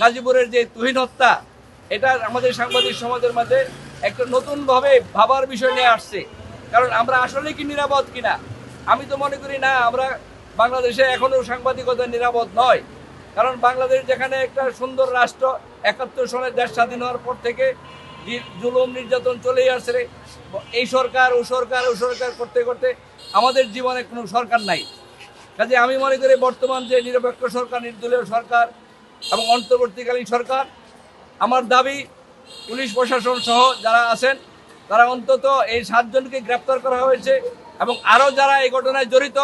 গাজীপুরের যে তুহিন হত্যা, এটা আমাদের সাংবাদিক সমাজের মাঝে একটা নতুনভাবে ভাবার বিষয় নিয়ে আসছে। কারণ আমরা আসলে কি নিরাপদ কিনা? আমি তো মনে করি না, আমরা বাংলাদেশে এখনও সাংবাদিকতা নিরাপদ নয়। কারণ বাংলাদেশ যেখানে একটা সুন্দর রাষ্ট্র, একাত্তর সনের দেশ স্বাধীন হওয়ার পর থেকে জুলুম নির্যাতন চলেই আসছে এই সরকার, ও সরকার ও সরকার করতে করতে আমাদের জীবনে কোনো সরকার নাই। কাজে আমি মনে করি বর্তমান যে নিরপেক্ষ সরকার, নির্দলীয় সরকার এবং অন্তর্বর্তীকালীন সরকার। আমার দাবি, পুলিশ প্রশাসন সহ যারা আছেন, তারা অন্তত এই সাতজনকে গ্রেপ্তার করা হয়েছে এবং আরও যারা এই ঘটনায় জড়িত,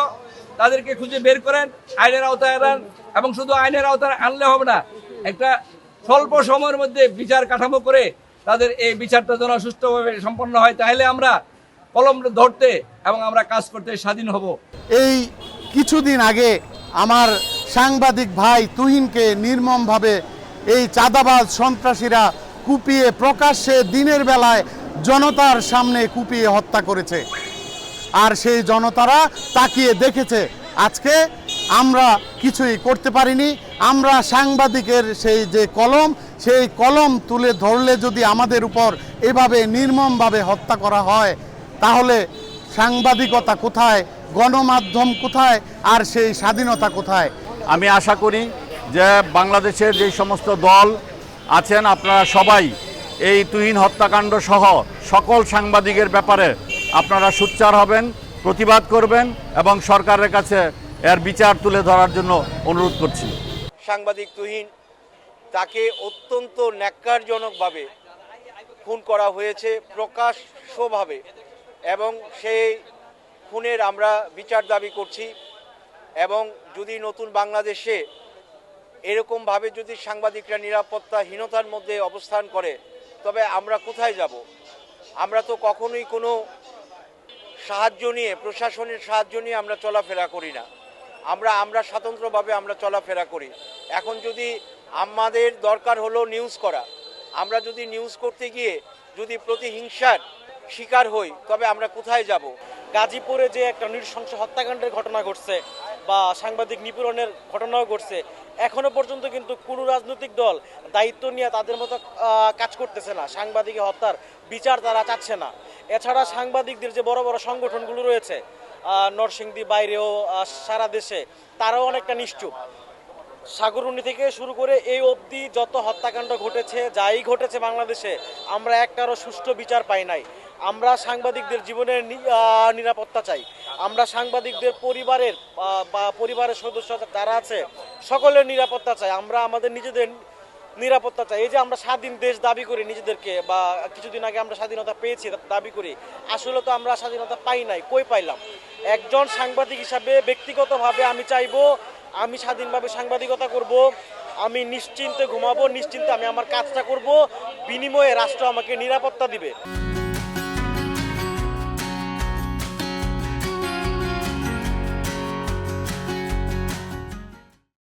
তাদেরকে খুঁজে বের করেন, আইনের আওতায় আনান এবং শুধু আইনের আওতায় আনলে হবে না, একটা স্বল্প সময়ের মধ্যে বিচার কাঠামো করে তাদের এই বিচারটা যেন সুষ্ঠুভাবে সম্পন্ন হয়, তাহলে আমরা কলম ধরতে এবং আমরা কাজ করতে স্বাধীন হব। এই কিছুদিন আগে আমার সাংবাদিক ভাই তুহিনকে নির্মমভাবে এই চাঁদাবাজ সন্ত্রাসীরা কুপিয়ে প্রকাশ্যে দিনের বেলায় জনতার সামনে কুপিয়ে হত্যা করেছে। আর সেই জনতারা তাকিয়ে দেখেছে, আজকে আমরা কিছুই করতে পারিনি, আমরা সাংবাদিকের সেই যে কলম, সেই কলম তুলে ধরলে যদি আমাদের উপর এভাবে নির্মমভাবে হত্যা করা হয়, তাহলে সাংবাদিকতা কোথায়, গণমাধ্যম কোথায়, আর সেই স্বাধীনতা কোথায়? আমি আশা করি যে বাংলাদেশের যে সমস্ত দল আছেন, আপনারা সবাই এই তুহিন হত্যাকাণ্ড সহ সকল সাংবাদিকের ব্যাপারে আপনারা সোচ্চার হবেন, প্রতিবাদ করবেন এবং সরকারের কাছে এর বিচার তুলে ধরার জন্য অনুরোধ করছি। সাংবাদিক তুহিন, তাকে অত্যন্ত ন্যাক্কারজনকভাবে খুন করা হয়েছে প্রকাশ্যভাবে এবং সেই খুনের আমরা বিচার দাবি করছি। এবং যদি নতুন বাংলাদেশে এরকমভাবে যদি সাংবাদিকরা নিরাপত্তাহীনতার মধ্যে অবস্থান করে, তবে আমরা কোথায় যাব? আমরা তো কখনোই কোনো সাহায্য নিয়ে, প্রশাসনের সাহায্য নিয়ে আমরা চলাফেরা করি না। আমরা আমরা স্বতন্ত্রভাবে আমরা চলাফেরা করি। এখন যদি আমাদের দরকার হলো নিউজ করা, আমরা যদি নিউজ করতে গিয়ে যদি প্রতিহিংসার শিকার হই, তবে আমরা কোথায় যাব? গাজীপুরে যে একটা নৃশংস হত্যাকাণ্ডের ঘটনা ঘটছে বা সাংবাদিক নিপীড়নের ঘটনাও ঘটছে, এখনও পর্যন্ত কিন্তু কোনো রাজনৈতিক দল দায়িত্ব নিয়ে তাদের মতো কাজ করতেছে না। সাংবাদিক হত্যার বিচার তারা চাচ্ছে না। এছাড়া সাংবাদিকদের যে বড় বড় সংগঠনগুলো রয়েছে নরসিংদী বাইরেও সারা দেশে, তারাও অনেকটা নিশ্চুপ। সাগরুনি থেকে শুরু করে এই অবধি যত হত্যাকাণ্ড ঘটেছে, যাই ঘটেছে বাংলাদেশে, আমরা একটারও সুষ্ঠু বিচার পাই নাই। আমরা সাংবাদিকদের জীবনের নিরাপত্তা চাই। আমরা সাংবাদিকদের পরিবারের বা পরিবারের সদস্য যারা আছে, সকলের নিরাপত্তা চাই। আমরা আমাদের নিজেদের নিরাপত্তা চাই। এই যে আমরা স্বাধীন দেশ দাবি করি নিজেদেরকে, বা কিছুদিন আগে আমরা স্বাধীনতা পেয়েছি দাবি করি, আসলে তো আমরা স্বাধীনতা পাই নাই। কই পাইলাম? একজন সাংবাদিক হিসাবে ব্যক্তিগতভাবে আমি চাইব, আমি স্বাধীনভাবে সাংবাদিকতা করব, আমি নিশ্চিন্তে ঘুমাবো, নিশ্চিন্তে আমি আমার কাজটা করব, বিনিময়ে রাষ্ট্র আমাকে নিরাপত্তা দিবে।